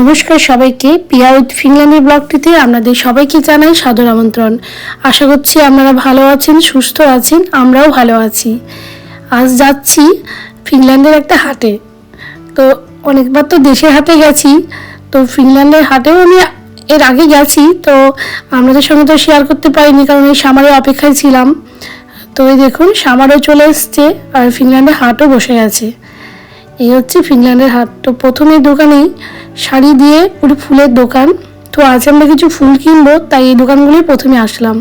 নমস্কার সবাইকে। পিয়া উইথ ফিনল্যান্ডের ব্লগটিতে আপনাদের সবাইকে জানাই সাদর আমন্ত্রণ। আশা করছি আপনারা ভালো আছেন, সুস্থ আছেন, আমরাও ভালো আছি। আজ যাচ্ছি ফিনল্যান্ডের একটা হাটে। তো অনেকবার তো দেশের হাটে গেছি। তো ফিনল্যান্ডের হাটেও আমি এর আগে গেছি। তো আপনাদের সঙ্গে তো শেয়ার করতে পারিনি কারণ এই সামারের অপেক্ষায় ছিলাম। তো এই দেখুন, সামারও চলে এসছে আর ফিনল্যান্ডের হাটও বসে গেছে এই হচ্ছে ফিনল্যান্ডের হাট। তো প্রথমে দোকানেই শাড়ি দিয়ে পুরো ফুলের দোকান। তো আজ আমরা কিছু ফুল কিনবো, তাই এই দোকানগুলোই প্রথমে আসলাম।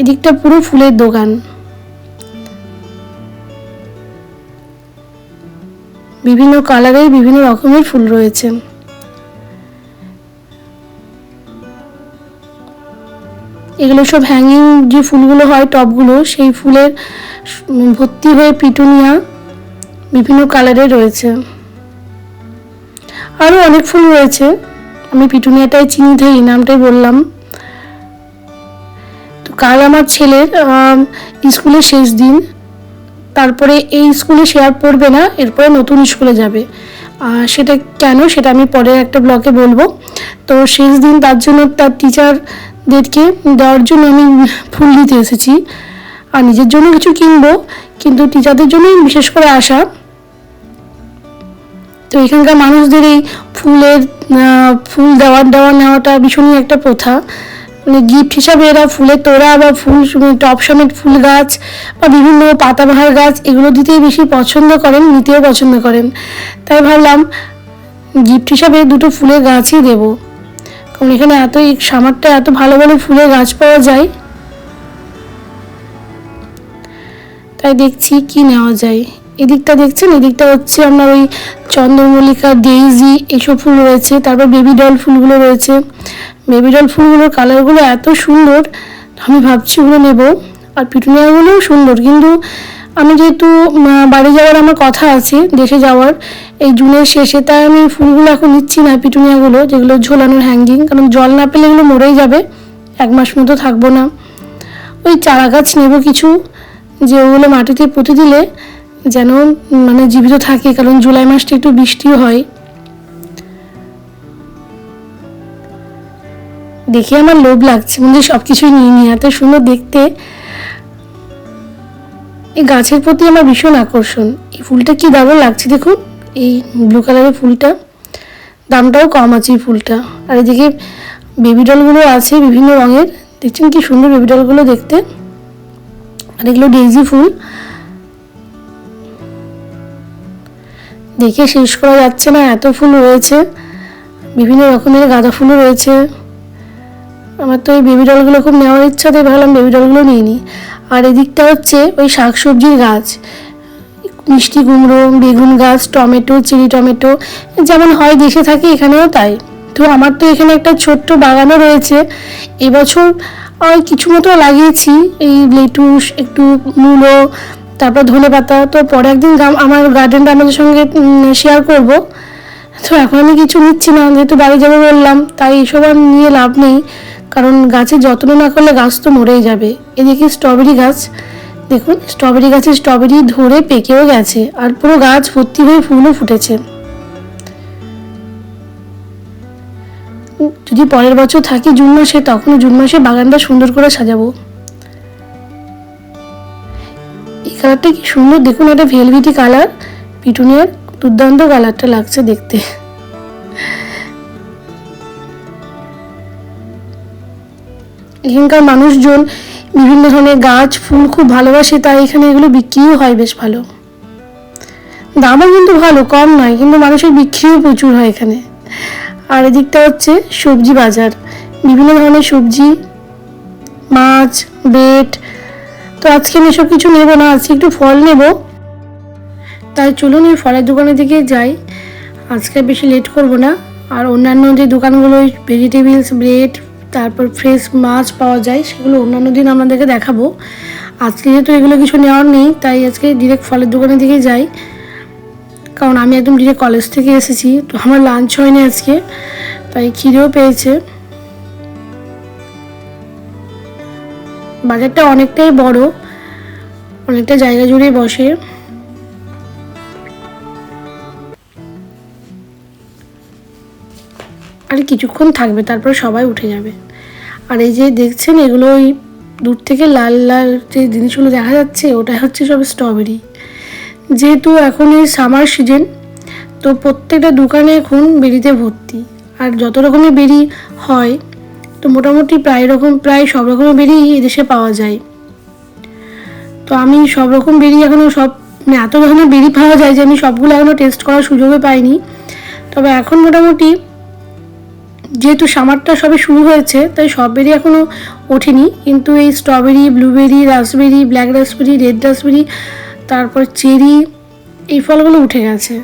এদিকটা পুরো ফুলের দোকান। বিভিন্ন কালারের বিভিন্ন রকমের ফুল রয়েছে। এগুলো সব হ্যাঙ্গিং যে ফুলগুলো হয় টবগুলো সেই ফুলের ভর্তি হয়ে পিটুনিয়া বিভিন্ন কালারের রয়েছে। আরও অনেক ফুল রয়েছে। আমি পিটুনিয়াটাই চিনি এই নামটাই বললাম। তো কাল আমার ছেলের স্কুলের শেষ দিন। তারপরে এই স্কুলে সে আর পড়বে না, এরপরে নতুন স্কুলে যাবে। আর সেটা কেন, সেটা আমি পরে একটা ব্লগে বলব। তো শেষ দিন তার জন্য তার টিচারদেরকে দেওয়ার জন্য আমি ফুল দিতে এসেছি। আর নিজের জন্য কিছু কিনবো, কিন্তু টিচারদের জন্যই বিশেষ করে আসা। তো এখানকার মানুষদের এই ফুলের ফুল দেওয়ার দেওয়া নেওয়াটা ভীষণই একটা প্রথা। মানে গিফট হিসাবে এরা ফুলের তোড়া বা ফুল, টপ সমেত ফুল গাছ বা বিভিন্ন পাতাবাহার গাছ এগুলো দিতেই বেশি পছন্দ করেন, নিতেও পছন্দ করেন। তাই ভাবলাম গিফট হিসাবে দুটো ফুলের গাছই দেব। কারণ এখানে এত সামারটা এত ভালো ভালো ফুলের গাছ পাওয়া যায়। তাই দেখছি কি নেওয়া যায়। এদিকটা দেখছেন? এদিকটা হচ্ছে আপনার ওই চন্দ্রমল্লিকা, ডেইজি এইসব ফুল রয়েছে। তারপর বেবি ডল ফুলগুলো রয়েছে। বেবি ডল ফুলগুলোর কালারগুলো এত সুন্দর, আমি ভাবছি ওগুলো নেব। আর পিটুনিয়াগুলোও সুন্দর। কিন্তু আমি যেহেতু বাড়ি যাওয়ার আমার কথা আছে, দেশে যাওয়ার, এই জুনের শেষে তাই আমি ফুলগুলো এখন নিচ্ছি না, পিটুনিয়াগুলো, যেগুলো ঝোলানোর হ্যাঙ্গিং কারণ জল না পেলে এগুলো মরেই যাবে। এক মাস মতো থাকব না। ওই চারা গাছ নেব কিছু, যে ওগুলো মাটিতে পুঁতে দিলে যেন মানে জীবিত থাকে, কারণ জুলাই মাসটা একটু বৃষ্টিও হয়। দেখে আমার লোভ লাগছে মধ্যে সব কিছুই নিয়ে নিয়ে, এত সুন্দর দেখতে। এই গাছের প্রতি আমার ভীষণ আকর্ষণ। এই ফুলটা কি দারুণ লাগছে, দেখুন, এই ব্লু কালারের ফুলটা। দামটাও কম আছে এই ফুলটা। আর এদিকে বেবি ডলগুলো আছে বিভিন্ন রঙের। দেখছেন কি সুন্দর বেবি ডলগুলো দেখতে। আর এগুলো ডেইজি ফুল। দেখে শেষ করা যাচ্ছে না, এত ফুল রয়েছে, বিভিন্ন রকমের গাঁদা ফুলও রয়েছে। আমার তো এই বেবি ডলগুলো খুব নেওয়ার ইচ্ছা, তাই ভাবলাম বেবি ডলগুলো নিয়ে নিই আর এদিকটা হচ্ছে ওই শাকসবজির গাছ, মিষ্টি কুমড়ো, বেগুন গাছ, টমেটো, চিলি টমেটো, যেমন হয় দেশে থাকে, এখানেও তাই। তো আমার তো এখানে একটা ছোট্ট বাগানও রয়েছে। এবছর কিছু মতো লাগিয়েছি, এই লেটুস, একটু মূলো তারপর ধনে পাতা, তো পরে একদিন আমার গার্ডেনটা আপনাদের সঙ্গে শেয়ার করব। তো এখন আমি কিছু নিচ্ছি না, যেহেতু বাড়ি যাব বললাম, তাই এসব আর নিয়ে লাভ নেই, কারণ গাছের যত্ন না করলে গাছ তো মরেই যাবে। এদিকে স্ট্রবেরি গাছ, দেখুন স্ট্রবেরি গাছে স্ট্রবেরি ধরে পেকেও গেছে, আর পুরো গাছ ভর্তি হয়ে ফুলও ফুটেছে। যদি পরের বছর থাকি জুন মাসে তখন জুন মাসে বাগানটা সুন্দর করে সাজাবো। কালারটা কি সুন্দর? দেখুন এটা ভেলভিটি কালার পিটুনিয়ার দুর্দান্ত কালারটা লাগছে দেখতে। এখানকার মানুষজন বিভিন্ন ধরনের গাছ, ফুল খুব ভালোবাসে, তাই এখানে এগুলো বিক্রিও হয় বেশ ভালো। দামও কিন্তু ভালো, কম নয়, কিন্তু মানুষের বিক্রিও প্রচুর হয় এখানে। আর এদিকটা হচ্ছে সবজি বাজার। বিভিন্ন ধরনের সবজি, মাছ ব্রেড তো আজকে আমি এসব কিছু নেব না, আজকে একটু ফল নেব। তাই চলুন এই ফলের দোকানের দিকে যাই। আজকে বেশি লেট করব না। আর অন্যান্য যে দোকানগুলো ভেজিটেবলস ব্রেড তারপর ফ্রেশ মাছ পাওয়া যায়, সেগুলো অন্যান্য দিন আপনাদেরকে দেখাবো। আজকে যেহেতু এগুলো কিছু নেওয়ার নেই, তাই আজকে ডিরেক্ট ফলের দোকানের দিকে যাই। কারণ আমি একদম ডিরেক্ট কলেজ থেকে এসেছি, তো আমার লাঞ্চ হয়নি আজকে, তাই খিদেও পেয়েছে। বাজারটা অনেকটাই বড়, অনেকটা জায়গা জুড়ে বসে। আর কিছুক্ষণ থাকবে, তারপর সবাই উঠে যাবে। আর এই যে দেখছেন, এগুলো ওই দূর থেকে লাল লাল যে জিনিসগুলো দেখা যাচ্ছে ওটা হচ্ছে সব স্ট্রবেরি যেহেতু এখন এই সামার সিজন তো প্রত্যেকটা দোকানে এখন বেরিতে ভর্তি। আর যত রকমের বেরি হয় তো মোটামুটি প্রায় রকম প্রায় সব রকমের বেরি এদেশে পাওয়া যায়। তো আমি সব রকম বেরিয়ে এখনও সব মানে এত রকমের বেরি পাওয়া যায় যে আমি সবগুলো এখনও টেস্ট করার সুযোগই পাইনি। তবে এখন মোটামুটি যেহেতু সামারটা সবে শুরু হয়েছে, তাই সব বেরি এখনও ওঠেনি। কিন্তু এই strawberry blueberry raspberry black raspberry red raspberry তারপর চেরি এই ফলগুলো উঠে গেছে।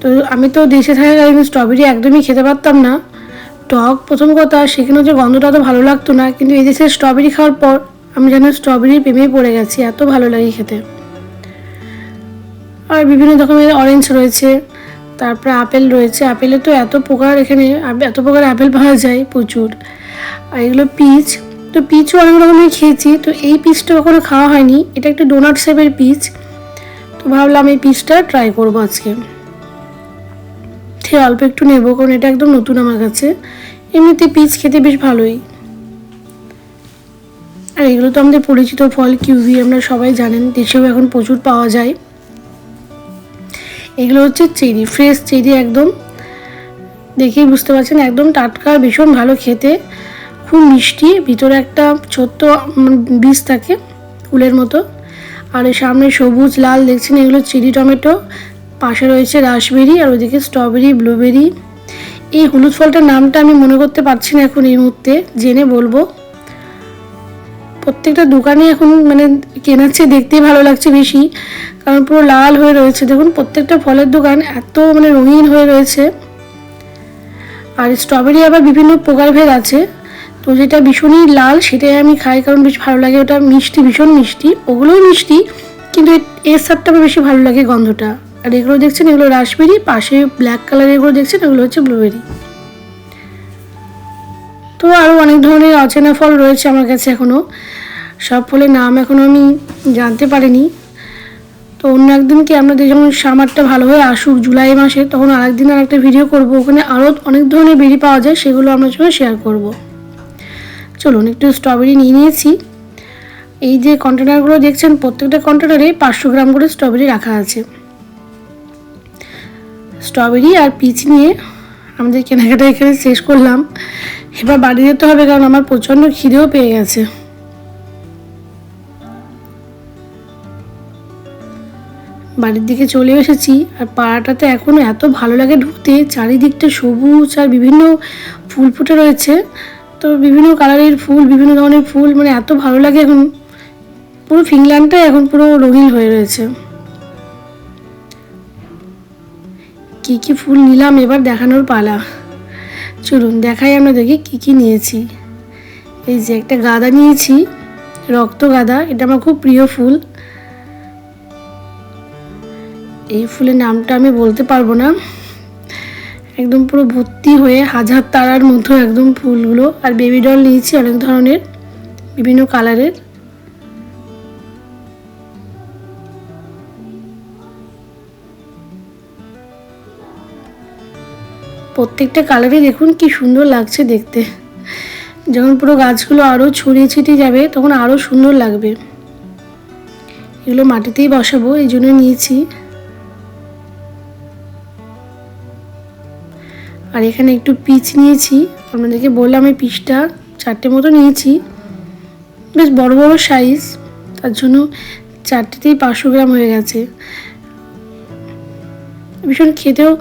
তো আমি তো দেশে থাকাকালীন স্ট্রবেরি একদমই খেতে পারতাম না। টক, প্রথম কথা সেখানে যে গন্ধটা তো ভালো লাগতো না, কিন্তু এই দেশে স্ট্রবেরি খাওয়ার পর, আমি যেন স্ট্রবেরির প্রেমেই পড়ে গেছি, এত ভালো লাগে খেতে। আর বিভিন্ন রকমের অরেঞ্জ রয়েছে, তারপরে আপেল রয়েছে, আপেলে তো এত প্রকার এখানে এত প্রকার আপেল পাওয়া যায় প্রচুর। আর এগুলো পিচ তো পিচও অনেক রকমের খেয়েছি, তো এই পিচটা কখনো খাওয়া হয়নি, এটা একটা ডোনাট শেপের পিচ তো ভাবলাম এই পিচটা ট্রাই করব আজকে। ঠিক অল্প একটু নেব, কারণ এটা একদম নতুন আমার কাছে। এমনিতে পিচ খেতে বেশ ভালোই। আর এগুলো তো আমাদের পরিচিত ফল কিউবি আমরা সবাই জানেন, দেশেও এখন প্রচুর পাওয়া যায়। এগুলো হচ্ছে চেরি, ফ্রেশ চেরি একদম। দেখেই বুঝতে পারছেন, একদম টাটকা, ভীষণ ভালো খেতে। খুব মিষ্টি, ভিতরে একটা ছোট্ট বীজ থাকে ফুলের মতো। আর সামনে সবুজ, লাল, দেখছেন, এগুলো চেরি, টমেটো। পাশে রয়েছে রাসবেরি আর ওদিকে স্ট্রবেরি, ব্লুবেরি। এই হলুদ ফলটার নামটা আমি মনে করতে পারছি না এখন এই মুহূর্তে, জেনে বলব। প্রত্যেকটা দোকানে এখন মানে কেনার চেয়ে দেখতেই ভালো লাগছে বেশি, কারণ পুরো লাল হয়ে রয়েছে। দেখুন, প্রত্যেকটা ফলের দোকান এত মানে রঙিন হয়ে রয়েছে। আর স্ট্রবেরি আবার বিভিন্ন প্রকারভেদ আছে। তো যেটা ভীষণই লাল, সেটাই আমি খাই কারণ বেশ ভালো লাগে। ওটা মিষ্টি, ভীষণ মিষ্টি। ওগুলোও মিষ্টি, কিন্তু এর- এর স্বাদটা আমার বেশি ভালো লাগে গন্ধটা। আর এগুলো দেখছেন, এগুলো রাসবেরি, পাশে ব্ল্যাক কালারের এগুলো দেখছেন, এগুলো হচ্ছে ব্লুবেরি তো আরও অনেক ধরনের অচেনা ফল রয়েছে আমার কাছে এখনও সব ফলের নাম এখনও আমি জানতে পারিনি। তো অন্য একদিনকে আপনাদের যখন সামারটা ভালোভাবে আসুক জুলাই মাসে, তখন আরেকদিন আর একটা ভিডিও করব। ওখানে আরও অনেক ধরনের বেরি পাওয়া যায়, সেগুলো আপনার সঙ্গে শেয়ার করব। চলুন, একটু স্ট্রবেরি নিয়ে নিয়েছি। এই যে কন্টেনারগুলো দেখছেন, প্রত্যেকটা কন্টেনারে পাঁচশো গ্রাম করে স্ট্রবেরি রাখা আছে। স্ট্রবেরি আর পিচ নিয়ে আমাদের কেনাকাটা এখানে শেষ করলাম। এবার বাড়ি যেতে হবে কারণ আমার প্রচণ্ড খিদেও পেয়ে গেছে। বাড়ির দিকে চলে এসেছি আর পাড়াটাতে এখনও এত ভালো লাগে ঢুকতে, চারিদিকটা সবুজ আর বিভিন্ন ফুল ফুটে রয়েছে। তো বিভিন্ন কালারের ফুল, বিভিন্ন ধরনের ফুল মানে এত ভালো লাগে এখন। পুরো ফিনল্যান্ডটাই এখন পুরো রঙিন হয়ে রয়েছে। কি কি ফুল নিলাম এবার দেখানোর পালা। চলুন, দেখাই আমরা দেখি কি কি নিয়েছি। এই যে একটা গাঁদা নিয়েছি, রক্ত গাঁদা, এটা আমার খুব প্রিয় ফুল। এই ফুলের নামটা আমি বলতে পারব না। একদম পুরো ভর্তি হয়ে হাজার তারার মতো একদম ফুলগুলো। আর বেবি ডল নিয়েছি অনেক ধরনের, বিভিন্ন কালারের প্রত্যেকটা কালারই দেখুন কি সুন্দর লাগছে দেখতে। যখন পুরো গাছগুলো আরও ছড়িয়ে ছিটিয়ে যাবে, তখন আরও সুন্দর লাগবে। এগুলো মাটিতেই বসাবো, এই জন্য নিয়েছি। আর এখানে একটু পিচ নিয়েছি। আপনাদেরকে বললাম এই পিচটা চারটে মতো নিয়েছি। বেশ বড় বড় সাইজ তার জন্য চারটেতেই পাঁচশো গ্রাম হয়ে গেছে। ভীষণ খেতেও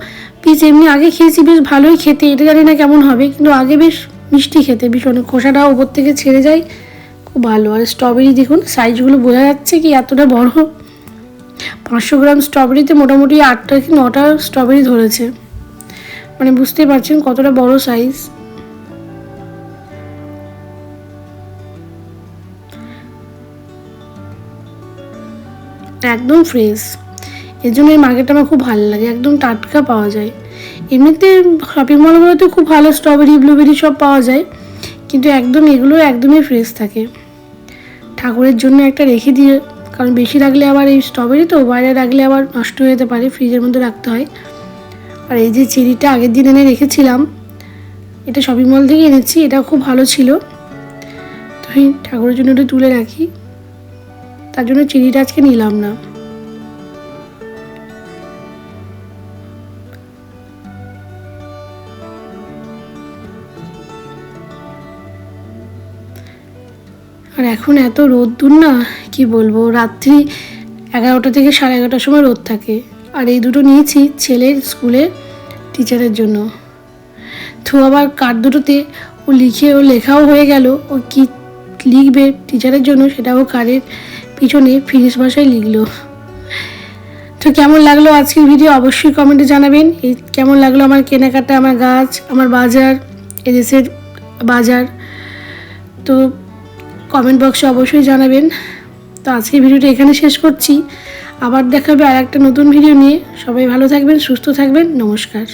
পিস এমনি আগে খেয়েছি, বেশ ভালোই খেতে, এটা জানি না কেমন হবে, কিন্তু আগে বেশ মিষ্টি খেতে, ভীষণ। খোসাটা ওপর থেকে ছেড়ে যায়, খুব ভালো। আর স্ট্রবেরি দেখুন সাইজগুলো বোঝা যাচ্ছে কি এতটা বড়। পাঁচশো গ্রাম স্ট্রবেরিতে মোটামুটি আটটা কি নটা স্ট্রবেরি ধরেছে। মানে বুঝতেই পারছেন কতটা বড় সাইজ একদম ফ্রেশ এর জন্য এই মার্কেটটা আমার খুব ভালো লাগে, একদম টাটকা পাওয়া যায়। এমনিতে শপিং মলগুলোতে খুব ভালো স্ট্রবেরি ব্লুবেরি সব পাওয়া যায়, কিন্তু একদম এগুলো একদমই ফ্রেশ থাকে। ঠাকুরের জন্য একটা রেখে দিয়ে, কারণ বেশি রাখলে আবার এই স্ট্রবেরি তো, বাইরে রাখলে আবার নষ্ট হয়ে যেতে পারে ফ্রিজের মধ্যে রাখতে হয়। আর এই যে চেরিটা আগের দিন এনে রেখেছিলাম, এটা শপিং মল থেকে এনেছি এটাও খুব ভালো ছিল। তো ঠাকুরের জন্য এটা তুলে রাখি, তার জন্য চেরিটা আজকে নিলাম না। এখন এত রোদ্দুর না? কি বলব? রাত্রি এগারোটা থেকে সাড়ে এগারোটার সময় রোদ থাকে। আর এই দুটো নিয়েছি ছেলের স্কুলে টিচারের জন্য। তো আবার কার্ড দুটোতে? ও লিখে, ও লেখাও হয়ে গেল। ও কি লিখবে টিচারের জন্য সেটাও কার্ডের পিছনে ফিনিশ ভাষায় লিখলো। তো কেমন লাগল আজকের ভিডিও? অবশ্যই কমেন্টে জানাবেন। এই কেমন লাগল আমার কেনাকাটা, আমার গাছ, আমার বাজার, এদেশের বাজার? তো কমেন্ট বক্সে অবশ্যই জানাবেন। তো আজকে ভিডিওটা এখানে শেষ করছি। আবার দেখাবে আর একটা নতুন ভিডিও নিয়ে। সবাই ভালো থাকবেন, সুস্থ থাকবেন। নমস্কার।